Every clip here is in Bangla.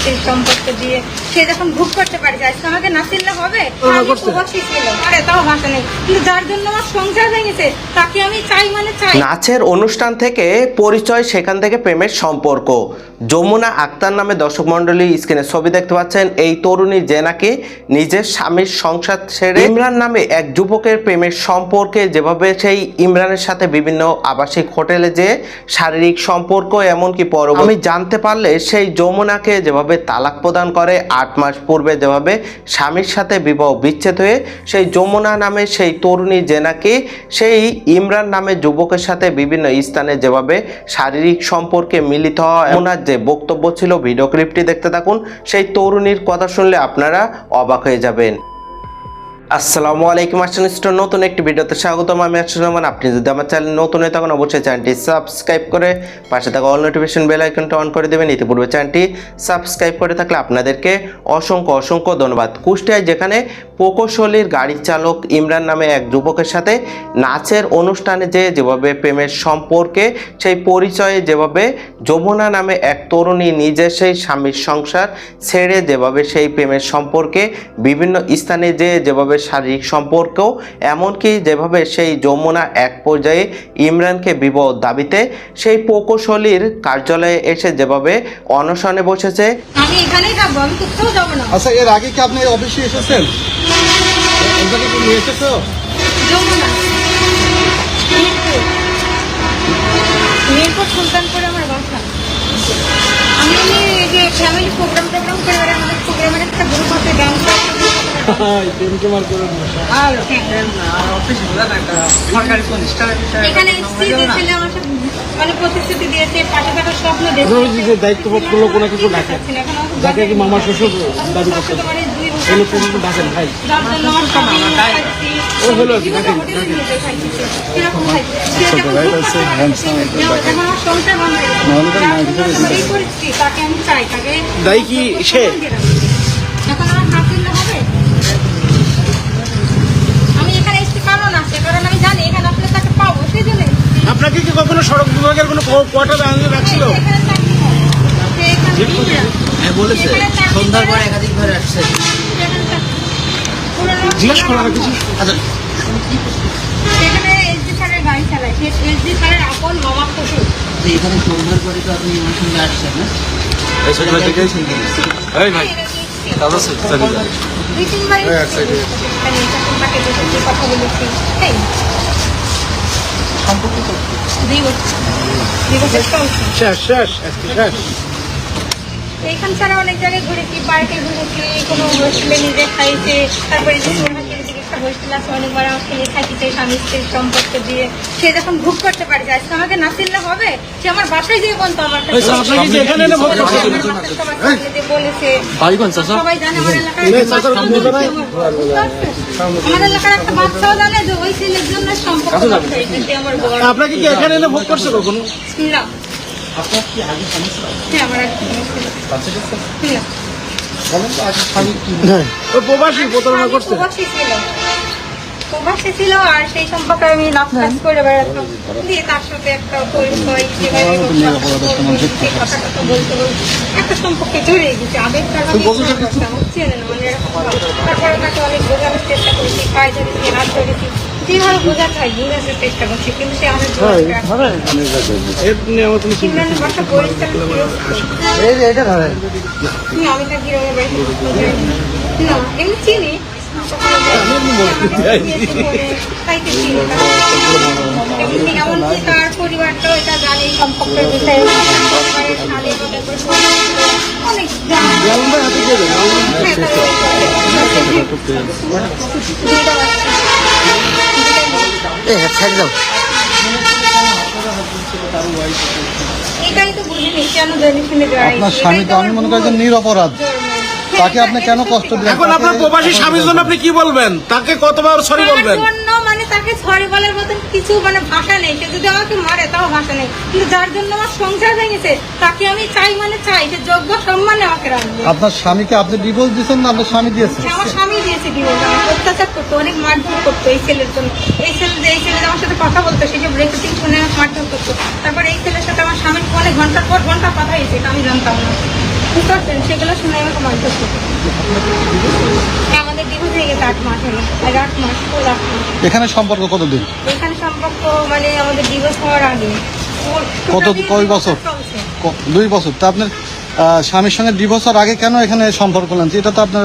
স্ত্রীর সম্পর্ক দিয়ে সে যখন ভোগ করতে পারছে আজকে আমাকে না চিনলে হবে। তাও ভাষা নেই। কিন্তু যার জন্য আমার সংসার ভেঙেছে তাকে আমি চাই মানে চাই। নাচের অনুষ্ঠান থেকে পরিচয় সেখান থেকে প্রেমের সম্পর্ক। যমুনা আক্তার নামে দর্শক মন্ডলী স্ক্রিনে ছবি দেখতে পাচ্ছেন এই তরুণী যে নাকি নিজের স্বামীর সংসার ছেড়ে ইমরান নামে এক যুবকের প্রেমের সম্পর্কে যেভাবে সেই ইমরানের সাথে বিভিন্ন আবাসিক হোটেলে যে শারীরিক সম্পর্ক এমনকি পর আমি জানতে পারলে সেই যমুনাকে যেভাবে তালাক প্রদান করে আট মাস পূর্বে যেভাবে স্বামীর সাথে বিবাহ বিচ্ছেদ হয়ে সেই যমুনা নামে সেই তরুণী জেনাকে নাকি সেই ইমরান নামে যুবকের সাথে বিভিন্ন স্থানে যেভাবে শারীরিক সম্পর্কে মিলিত হওয়া ওনার যে বক্তব্য ছিল ভিডিও ক্লিপটি দেখতে থাকুন, সেই তরুণীর কথা শুনলে আপনারা অবাক হয়ে যাবেন। আসসালামু আলাইকুম আসছেন স্টোর নতুন একটি ভিডিওতে স্বাগতম। আমি আসসালামান আপনি যদি আমার চ্যানেল নতুন হয়ে থাকেন, অবশ্যই চ্যানেলটি সাবস্ক্রাইব করে পাশে থাকা অল নোটিফিকেশন বেল আইকনটা অন করে দেবেন। ইতিপূর্বে চ্যানেলটি সাবস্ক্রাইব করে থাকলে আপনাদেরকে অসংখ্য অসংখ্য ধন্যবাদ। কুষ্টিয়ায় যেখানে প্রকৌশলীর গাড়ি চালক ইমরান নামে এক যুবকের সাথে নাচের অনুষ্ঠানে যে যেভাবে প্রেমের সম্পর্কে, সেই পরিচয়ে যেভাবে যমুনা নামে এক তরুণী নিজের সেই স্বামীর সংসার ছেড়ে যেভাবে সেই প্রেমের সম্পর্কে বিভিন্ন স্থানে যে যেভাবে শারীরিক সম্পর্ক এমনকি যেভাবে সেই যমুনা এক পর্যায়ে ইমরানকে বিবাহ দাবিতে সেই প্রকৌশলীর কার্যালয়ে এসে যেভাবে অনশনে বসেছে। আমি এখানেই থাকব আমি কোথাও যাব না। আচ্ছা এর আগে কি আপনি অফিসে এসেছেন? এসেছ? সুলতানপুরে আমার বাসা। আমি এই যে ফ্যামিলি প্রোগ্রাম টোগ্রাম করে বেড়াই, আমাদের প্রোগ্রামের একটা গ্রুপ আছে ডান্স টেনকে মার করে আর সরকারি এখানে মানে প্রতিশ্রুতি দিয়েছে পাশে থাকার স্বপ্ন আপনার ওই যে কোনো কিছু ডাকে যাকে কি মামা শ্বশুর দাবি করতে এগুলো পর্যন্ত ডাকেন ভাই। ও হলো ডাকেন, তাকে আমি চাই তাকে দায়ী কি সে? এখন আমার হাসিল হবে আমি এখানে এসেছি কারণ আছে কারণ আমি জানি এখানে আসলে তাকে পাবো সেই জন্য এসেছি। আপনাকে কি কখনো সড়ক বিভাগের কোনো কোয়ার্টার আনতে রাখছিল। হ্যাঁ বলেছে। সন্ধ্যার পর। আসছে। জিজ্ঞেস করা কিছু। আচ্ছা। এখানে সন্ধ্যার পরে তো আপনি আমার সঙ্গে আসছেন না। ভাই দুই তিনবার দেখেছি, কথা বলেছি। শেষ শেষ শেষ। এইখান ছাড়া অনেক জায়গায় ঘুরেছি পার্কে ঘুরেছি কোনো হোস্টেলে নিজে খাইছে তারপরে যে সোনাহাটির দিকে একটা হোস্টেল আছে অনেকবার আমাকে নিয়ে থাকিছে স্বামী স্ত্রীর সম্পর্ক দিয়ে। সে যখন ভোগ করতে পারছে আজকে আমাকে না চিনলে হবে সে আমার বাসায় যেয়ে বলতো আমার কি? আমার বলেছে সবাই জানে আমার এলাকার? আমার এলাকার একটা বাচ্চাও জানে যে ওই ছেলের জন্য সম্পর্ক আমার বড় আপনাকে কি এখানে এনে ভোট করছে কখনো? না। হ্যাঁ আমার একটা সমস্যা ছিল। না। প্রবাসী প্রতারণা করছে। প্রবাসী ছিল। আর সেই সম্পর্কে আমি নাচ করে বেড়াতাম। দিয়ে তার সাথে একটা পরিচয় সেভাবে কথা কথা বলতে বলতে একটা সম্পর্কে জড়িয়ে গেছে। আবেগটা আমি চেনে না মানে। তারপরে তাকে অনেক বোঝানোর চেষ্টা করেছি পায়ে ধরেছি হাত ধরেছি যেভাবে বোঝাতে হয় বোঝানোর চেষ্টা করছি কিন্তু সে অনেক এর নিয়ে আমার কোনো চিন্তা ইমরানের বাসা পরিষ্কার এই যে এটা ধরে না, আমি তার গিরমের বাড়িতে না, এমনি চিনি। এমনকি তার পরিবারটাও এটা জানে সম্পর্কের বিষয়ে। এটাই তো বুঝিনি কেন জেনে শুনে জড়াই আপনার স্বামী তো আমি মনে করি যে নিরপরাধ তাকে আপনি কেন কষ্ট দিলেন? এখন আপনার প্রবাসী স্বামীর জন্য আপনি কি বলবেন? তাকে কতবার সরি বলবেন? মানে তাকে সরি বলার মতন কিছু মানে ভাষা নেই। সে যদি আমাকে মারে তাও ভাষা নেই। কিন্তু যার জন্য আমার সংসার ভেঙেছে তাকে আমি চাই মানে চাই সে যোগ্য সম্মানে আমাকে রাখবে। আপনার স্বামীকে আপনি ডিভোর্স দিয়েছেন না আপনার স্বামী দিয়েছে? আমার স্বামী দিয়েছে ডিভোর্স অত্যাচার করতো অনেক মারধর করতো এই ছেলের জন্য। এই ছেলে যে এই ছেলে আমার সাথে কথা বলতো সেসব রেকর্ডিং শুনে আমাকে মারধর করতো। তারপর এই ছেলের সাথে আমার স্বামীর ফোনে ঘণ্টার পর ঘণ্টা কথা হয়েছে আমি জানতাম না। বুঝতে পারছেন? সেগুলো শুনে আমাকে মারধর করতো আমাদের ডিভোর্স হয়ে গেছে আট মাস হলো আর আট মাস ফুল আট মাস এখানে সম্পর্ক কতদিন? এখানে সম্পর্ক মানে আমাদের ডিভোর্স হওয়ার আগে। কত কয় বছর? দুই বছর তা আপনার স্বামীর সঙ্গে ডিভোর্সের আগে কেন এখানে সম্পর্ক করলেন? এটা তো আপনার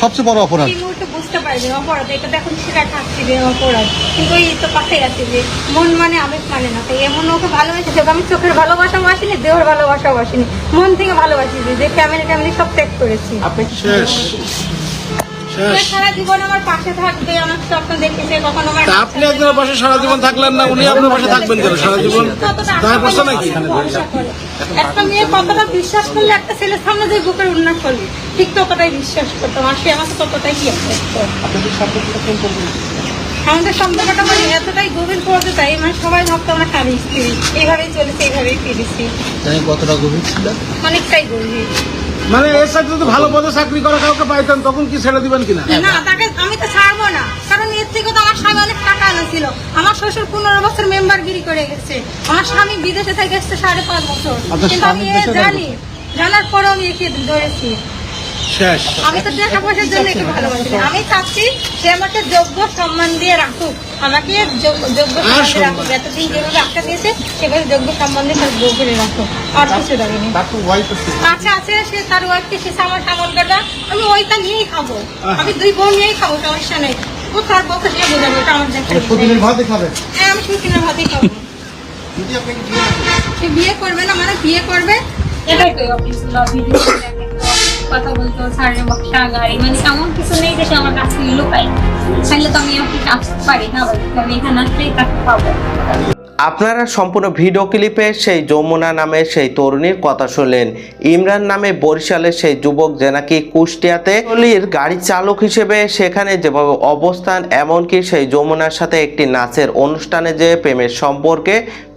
সবচেয়ে বড় অপরাধ। বুঝতে পারবেন অপরাধ। এটা তো এখন সেটা থাকছে যে অপরাধ। কিন্তু এই তো পাশে আছে যে মন মানে আবেগ মানে না। তাই এমন ওকে ভালোবাসি যে আমি চোখের ভালোবাসাও আসিনি দেহের ভালোবাসাও আসিনি। মন থেকে ভালোবাসি যে যে ফ্যামিলি ট্যামিলি সব ত্যাগ করেছি। আপনি কি শেষ সে সারা জীবন আমার পাশে থাকবে আমার স্বপ্ন দেখেছে কখনো আমার আপনি একজনের পাশে সারা জীবন থাকলেন না উনি আপনার পাশে থাকবেন কেন? সারা জীবন দায় পড়ছে নাকি? একটা মেয়ে কতটা বিশ্বাস করলে একটা ছেলের সামনে যে বুকের উন্নয়ন ঠিক ততটাই বিশ্বাস করতো আর সে আমাকে ততটাই কি করতো। আমাদের সম্পর্কটা মানে এতটাই গভীর চাই মানে সবাই ভাবতো আমরা স্বামী স্ত্রী এইভাবেই চলেছে এইভাবেই ফিরেছি। কতটা গভীর ছিল? অনেকটাই গভীর। মানে এর সাথে যদি ভালো পদে চাকরি করা কাউকে পাইতাম তখন কি ছেড়ে দিবেন কিনা? না তাকে আমি তো ছাড়বো না। কারণ এর থেকে তো আমার স্বামী অনেক টাকা আনেছিল আমার শ্বশুর পনেরো বছর মেম্বারগিরি করে গেছে। আমার স্বামী বিদেশে থেকে এসছে সাড়ে পাঁচ বছর। কিন্তু আমি? জানি জানার পরেও আমি একে ধরেছি। শেষ। আমি তো টাকা পয়সার জন্য একে ভালোবাসি আমি চাচ্ছি সে আমাকে যোগ্য সম্মান দিয়ে রাখুক। আমাকে যোগ্য সম্মান দিয়ে রাখুক। এতদিন যেভাবে আটকা দিয়েছে সেভাবে যোগ্য সম্মান দিয়ে তার বউ করে রাখুক আর কিছু দেবেনি আচ্ছা আছে। সে তার ওয়াইফকে সে আমার সামন কাটা আমি ওইটা নিয়েই খাব। আমি দুই বোন নিয়েই খাব সমস্যা নেই। ও তার বউকে সে বোঝাবে ওটা আমার দেখা প্রতিদিন ভাতে খাবে? হ্যাঁ আমি সুখিনের ভাতেই খাব। সে বিয়ে করবে না মানে বিয়ে করবে? এটাই তো অফিস কথা বলতো সারের বক্সা গাড়ি মানে এমন কিছু নেই আমার কাছ লুকাই চাইলে তো আমি আসতে পারি না আমি এখানে আসলেই তাকে পাবো আপনারা সম্পূর্ণ ভিডিও ক্লিপে সেই যমুনা নামে সেই তরুণীর কথা শুনলেন। ইমরান নামে বরিশালের সেই যুবক যে নাকি কুষ্টিয়াতে গাড়ি চালক হিসেবে সেখানে যেভাবে অবস্থান, এমনকি সেই যমুনার সাথে একটি নাচের অনুষ্ঠানে যে প্রেমের সম্পর্কে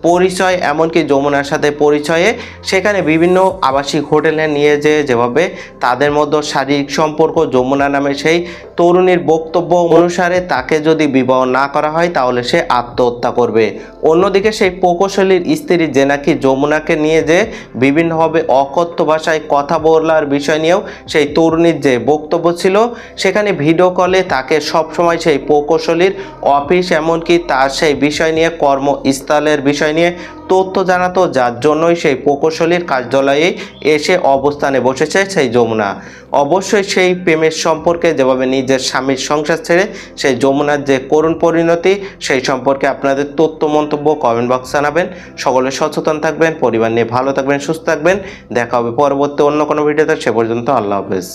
পরিচয়, এমনকি যমুনার সাথে পরিচয়ে সেখানে বিভিন্ন আবাসিক হোটেলে নিয়ে যে যেভাবে তাদের মধ্যে শারীরিক সম্পর্ক, যমুনা নামে সেই তরুণীর বক্তব্য অনুসারে তাকে যদি বিবাহ না করা হয় তাহলে সে আত্মহত্যা করবে। অন্যদিকে সেই প্রকৌশলীর স্ত্রী যে নাকি যমুনাকে নিয়ে যে বিভিন্নভাবে অকথ্য ভাষায় কথা বলার বিষয় নিয়েও সেই তরুণীর যে বক্তব্য ছিল, সেখানে ভিডিও কলে তাকে সবসময় সেই প্রকৌশলীর অফিস, এমনকি তার সেই বিষয় নিয়ে কর্মস্থলের বিষয় নিয়ে তথ্য জানাতো, যার জন্যই সেই প্রকৌশলীর কার্যালয়ে এসে অবস্থানে বসেছে সেই যমুনা। অবশ্যই সেই প্রেমের সম্পর্কে, যেভাবে নিজের স্বামীর সংসার ছেড়ে সেই যমুনার যে করুণ পরিণতি, সেই সম্পর্কে আপনাদের তথ্য মন্তব্য কমেন্ট বক্স জানাবেন। সকলে সচেতন থাকবেন, পরিবার নিয়ে ভালো থাকবেন, সুস্থ থাকবেন। দেখা হবে পরবর্তী অন্য কোনো ভিডিওতে, সে পর্যন্ত আল্লাহ হাফেজ।